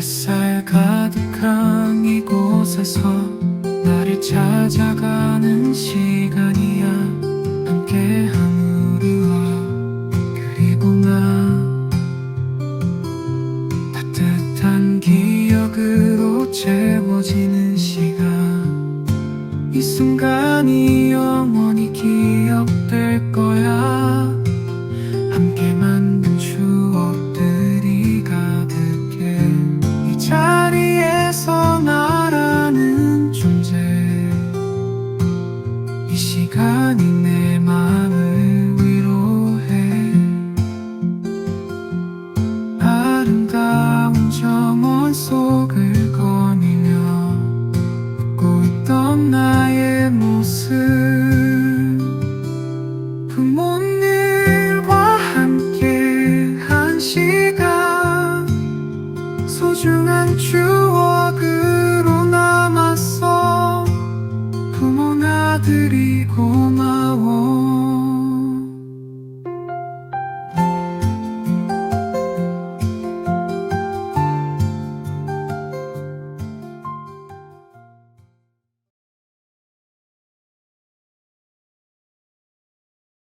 익숙한 이곳에서 나를 찾아가는 시간이야. 함께 하무르와 그리고 나 따뜻한 기억으로 채워지는 시간. 이 순간이 영원히 기억 시간이 내 마음을 위로해. 아름다운 정원 속을 거니며 웃고 있던 나의 모습. 부모님과 함께 한 시간 소중한 추억으 아들이 고마워.